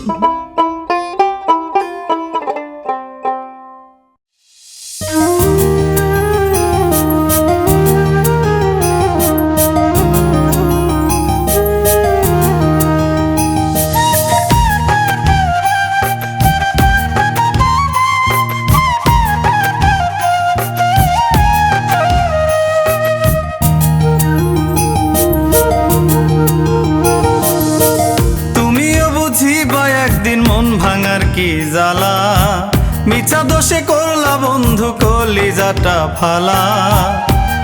Mm-hmm. বুঝিবা একদিন মন ভাঙার কি জ্বালা? মিছা দোষে করলা বন্ধু কলিজাটা ফালা।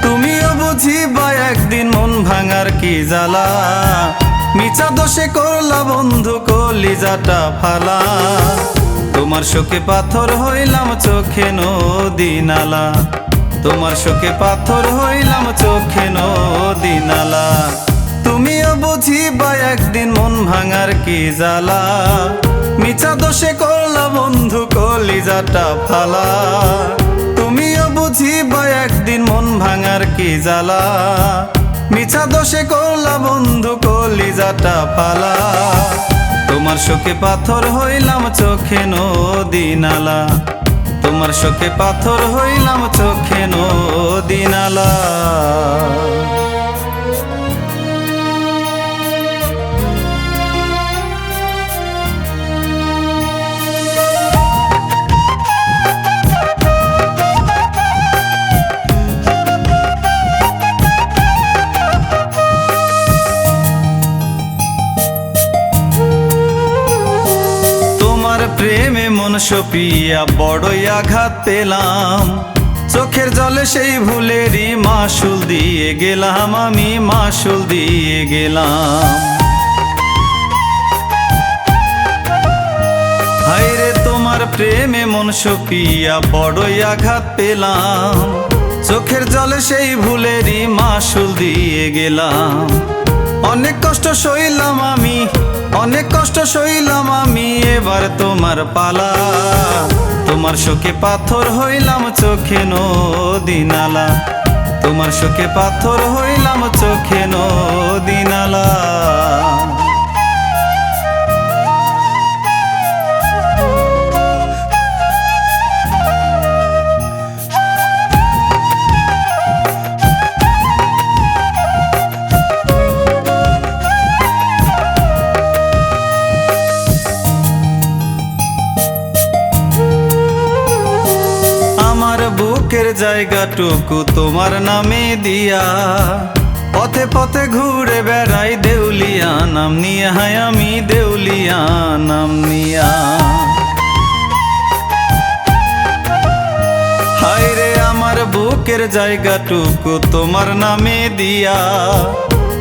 তুমিও বুঝিবা একদিন মন ভাঙার কি জ্বালা? মিছা দোষে করলা বন্ধু কলিজাটা ফালা। তোমার শোকে পাথর হইলাম চোখে নদী নালা। তোমার শোকে পাথর হইলাম চোখে নদী নালা। তুমিও বুঝি বুঝিবা একদিন মন ভাঙার কি জ্বালা? মিছা দোষে করলা বন্ধু কলিজাটা ফালা। তুমিও বুঝিবা একদিন মন ভাঙার কি জ্বালা? মিছা দোষে করলা বন্ধু কলিজাটা ফালা। তোমার শোকে পাথর হইলাম চোখে নদী নালা। তোমার শোকে পাথর হইলাম চোখে নদী সপিয়া, বড়ই আঘাত পেলাম। চোখের জলে সেই ভুলেরই মাসুল দিয়ে গেলাম, আমি মাসুল দিয়ে গেলাম। তোমার প্রেমে মন সপিয়া, বড়ই আঘাত পেলাম। চোখের জলে সেই ভুলেরই মাসুল দিয়ে গেলাম। অনেক কষ্ট সইলাম আমি অনেক কষ্ট সইলাম আমি, এবার তোমার পালা। তোমার শোকে পাথর হইলাম চোখে নদিনালা। তোমার শোকে পাথর হইলাম চোখে নদী বুকের জায়গাটুকু তোমার নামে দিয়া। পথে পথে ঘুরে বেড়াই দেউলিয়া, নাম নিয়া হায় আমি দেউলিয়া, নাম নিয়া। হায় রে আমার বুকের জায়গাটুকু তোমার নামে দিয়া।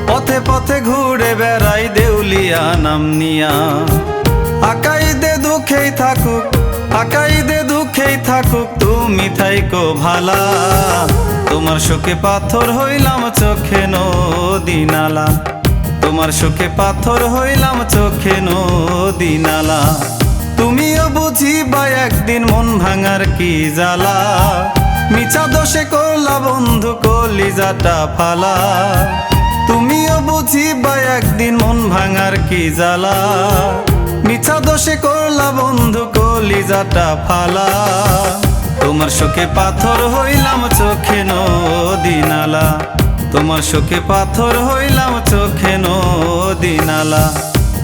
পথে পথে ঘুরে বেড়াই দেউলিয়া, নাম নিয়া। আকাই দে দুঃখেই থাকুক আকাই দে দুঃখেই থাকুক, তুমি থাইকো ভালা। তোমার শোকে পাথর হইলাম চোখে নদী নালা তোমার শোকে পাথর হইলাম চোখে নদী নালা তুমিও বুঝিবা একদিন মন ভাঙার কি জ্বালা। মিছা দোষে করলা বন্ধু কলিজাটা ফালা। তুমিও বুঝিবা একদিন মন ভাঙার কি জ্বালা। মিছা দোষে করলা বন্ধু কলিজাটা ফালা। তোমার শোকে পাথর হইলাম চোখে নদী নালা। তোমার শোকে পাথর হইলাম চোখে নদী নালা।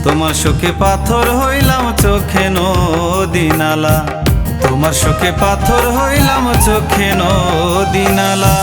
তোমার শোকে পাথর হইলাম চোখে নদী নালা। তোমার শোকে পাথর হইলাম চোখে নদী নালা।